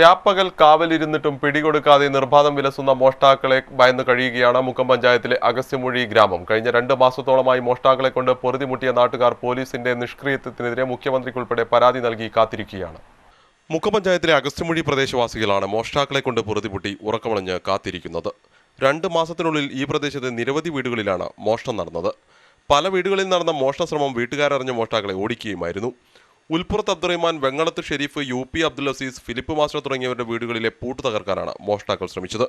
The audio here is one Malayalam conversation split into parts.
രാപ്പകൽ കാവലിരുന്നിട്ടും പിടികൊടുക്കാതെ നിർബാധം വിലസുന്ന മോഷ്ടാക്കളെ ഭയന്ന് കഴിയുകയാണ് മുക്കം പഞ്ചായത്തിലെ അഗസ്യമൊഴി ഗ്രാമം. കഴിഞ്ഞ രണ്ട് മാസത്തോളമായി മോഷ്ടാക്കളെ കൊണ്ട് പൊറുതിമുട്ടിയ നാട്ടുകാർ പോലീസിന്റെ നിഷ്ക്രിയത്വത്തിനെതിരെ മുഖ്യമന്ത്രിക്കുൾപ്പെടെ പരാതി നൽകി കാത്തിരിക്കുകയാണ്. മുക്കം പഞ്ചായത്തിലെ പ്രദേശവാസികളാണ് മോഷ്ടാക്കളെ കൊണ്ട് പൊറുതിമുട്ടി ഉറക്കമളഞ്ഞ് കാത്തിരിക്കുന്നത്. രണ്ട് മാസത്തിനുള്ളിൽ ഈ പ്രദേശത്തെ നിരവധി വീടുകളിലാണ് മോഷണം നടന്നത്. പല വീടുകളിൽ നടന്ന മോഷണ ശ്രമം വീട്ടുകാരറിഞ്ഞ മോഷ്ടാക്കളെ ഓടിക്കുകയുമായിരുന്നു. ഉൽപ്പുറത്ത് Abdurahman Vengalath Sharif U P Abdul Aziz Philip master തുടങ്ങിയവരുടെ വീടുകളിലെ പൂട്ട് തകർക്കാനാണ് മോഷ്ടാക്കൾ ശ്രമിച്ചത്.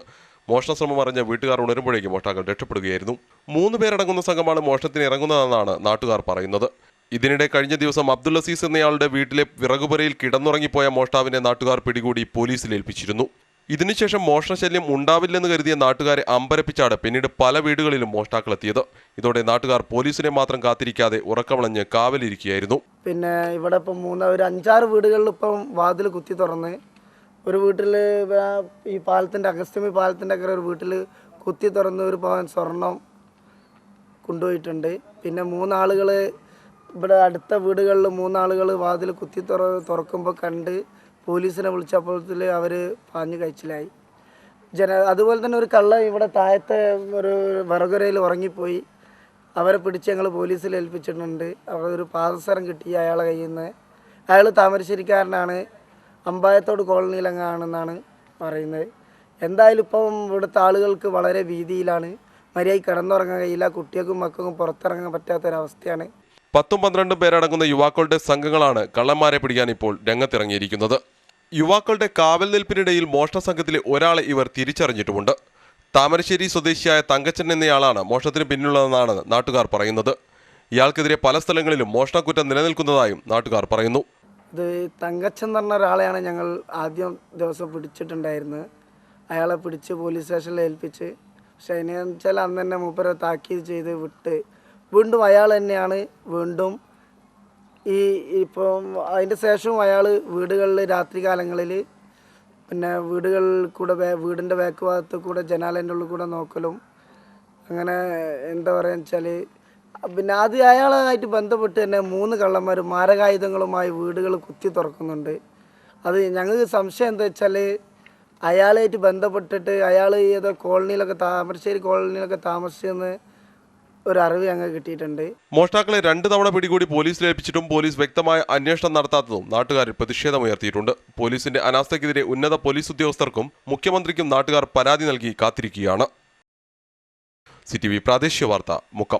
മോഷണ ശ്രമം അറിഞ്ഞ വീട്ടുകാർ ഉണരുമ്പോഴേക്കും മോഷ്ടാക്കൾ രക്ഷപ്പെടുകയായിരുന്നു. മൂന്ന് പേരടങ്ങുന്ന സംഘമാണ് മോഷണത്തിന് ഇറങ്ങുന്നതെന്നാണ് നാട്ടുകാർ പറയുന്നത്. ഇതിനിടെ കഴിഞ്ഞ ദിവസം അബ്ദുൽ അസീസ് എന്നയാളുടെ വീട്ടിലെ വിറകുപുരയിൽ കിടന്നുറങ്ങിപ്പോയ മോഷ്ടാവിനെ നാട്ടുകാർ പിടികൂടി പോലീസിൽ ഏൽപ്പിച്ചിരുന്നു. ഇതിനുശേഷം മോഷണശല്യം ഉണ്ടാവില്ലെന്ന് കരുതിയ നാട്ടുകാരെ അമ്പരപ്പിച്ചാണ് പിന്നീട് പല വീടുകളിലും മോഷ്ടാക്കളെത്തിയത് ഇതോടെ നാട്ടുകാർ പോലീസിനെ മാത്രം കാത്തിരിക്കാതെ ഉറക്കമളഞ്ഞ് കാവലിരിക്കുകയായിരുന്നു. പിന്നെ ഇവിടെ ഇപ്പം മൂന്ന് ഒരു അഞ്ചാറ് വീടുകളിൽ ഇപ്പം വാതിൽ കുത്തി തുറന്ന് ഒരു വീട്ടിൽ ഈ പാലത്തിന്റെ അഗസ്ത്യമി പാലത്തിന്റെ അക്കരെ ഒരു വീട്ടിൽ കുത്തി തുറന്ന് ഒരു പവൻ സ്വർണം കൊണ്ടുപോയിട്ടുണ്ട്. പിന്നെ മൂന്നാളുകൾ ഇവിടെ അടുത്ത വീടുകളിൽ മൂന്നാളുകൾ വാതിൽ കുത്തി തുറ തുറക്കുമ്പോൾ കണ്ട് പോലീസിനെ വിളിച്ചപ്പോഴത്തിൽ അവർ പാഞ്ഞു കഴിച്ചിലായി ജന അതുപോലെ തന്നെ ഒരു കള്ള ഇവിടെ താഴത്തെ ഒരു വിറകുരയിൽ ഉറങ്ങിപ്പോയി. അവരെ പിടിച്ച് ഞങ്ങൾ പോലീസിൽ ഏൽപ്പിച്ചിട്ടുണ്ട്. അവർ ഒരു പാദസരം കിട്ടി അയാളെ കയ്യിൽ നിന്ന് അയാൾ താമരശ്ശേരിക്കാരനാണ്. അമ്പായത്തോട് കോളനിയിലങ്ങാണെന്നാണ് പറയുന്നത്. എന്തായാലും ഇപ്പം ഇവിടുത്തെ ആളുകൾക്ക് വളരെ ഭീതിയിലാണ്. മര്യാദ കിടന്നുറങ്ങാൻ കഴിയില്ല. കുട്ടികൾക്കും മക്കൾക്കും പുറത്തിറങ്ങാൻ പറ്റാത്തൊരവസ്ഥയാണ്. പത്തും പന്ത്രണ്ടും പേരടങ്ങുന്ന യുവാക്കളുടെ സംഘങ്ങളാണ് കള്ളന്മാരെ പിടിക്കാൻ ഇപ്പോൾ രംഗത്തിറങ്ങിയിരിക്കുന്നത്. യുവാക്കളുടെ കാവൽ നിൽപ്പിനിടയിൽ മോഷണ സംഘത്തിലെ ഒരാളെ ഇവർ തിരിച്ചറിഞ്ഞിട്ടുമുണ്ട്. താമരശ്ശേരി സ്വദേശിയായ തങ്കച്ചൻ എന്നയാളാണ് മോഷണത്തിന് പിന്നിലുള്ളതെന്നാണ് നാട്ടുകാർ പറയുന്നത്. ഇയാൾക്കെതിരെ പല സ്ഥലങ്ങളിലും മോഷണക്കുറ്റം നിലനിൽക്കുന്നതായും നാട്ടുകാർ പറയുന്നു. ഇത് തങ്കച്ചൻ പറഞ്ഞ ഒരാളെയാണ് ഞങ്ങൾ ആദ്യം ദിവസം പിടിച്ചിട്ടുണ്ടായിരുന്നത്. അയാളെ പിടിച്ച് പോലീസ് സ്റ്റേഷനിൽ ഏൽപ്പിച്ച് പക്ഷെ അതിനെന്ന് വെച്ചാൽ അന്ന് തന്നെ മൂപ്പരെ താക്കീത് ചെയ്ത് വിട്ട് വീണ്ടും അയാൾ തന്നെയാണ് വീണ്ടും ഈ ഇപ്പം അതിന്റെ ശേഷവും അയാൾ വീടുകളിൽ രാത്രി കാലങ്ങളിൽ പിന്നെ വീടുകളിൽ കൂടെ വീടിന്റെ ബാക്ക് ഭാഗത്ത് കൂടെ ജനാലന്റെ ഉള്ളിൽ കൂടെ നോക്കലും. അങ്ങനെ എന്താ പറയുക വെച്ചാൽ പിന്നെ അത് അയാളായിട്ട് ബന്ധപ്പെട്ട് തന്നെ മൂന്ന് കള്ളന്മാർ മാരകായുധങ്ങളുമായി വീടുകൾ കുത്തി തുറക്കുന്നുണ്ട്. അത് ഞങ്ങൾക്ക് സംശയം എന്താ വെച്ചാൽ അയാളായിട്ട് ബന്ധപ്പെട്ടിട്ട് അയാൾ ഏതോ കോളനിയിലൊക്കെ താമരശ്ശേരി കോളനിയിലൊക്കെ താമസിച്ചെന്ന് ഒരു അറിവ് ഞങ്ങൾക്ക് കിട്ടിയിട്ടുണ്ട്. മോഷ്ടാക്കളെ രണ്ട് തവണ പിടികൂടി പോലീസിൽ ഏൽപ്പിച്ചിട്ടും പോലീസ് വ്യക്തമായ അന്വേഷണം നടത്താത്തതും നാട്ടുകാരിൽ പ്രതിഷേധമുയർത്തിയിട്ടുണ്ട്. പോലീസിന്റെ അനാസ്ഥയ്ക്കെതിരെ ഉന്നത പോലീസ് ഉദ്യോഗസ്ഥർക്കും മുഖ്യമന്ത്രിക്കും നാട്ടുകാർ പരാതി നൽകി കാത്തിരിക്കുകയാണ്. സി വി പ്രാദേശിക വാർത്ത മുക്കം.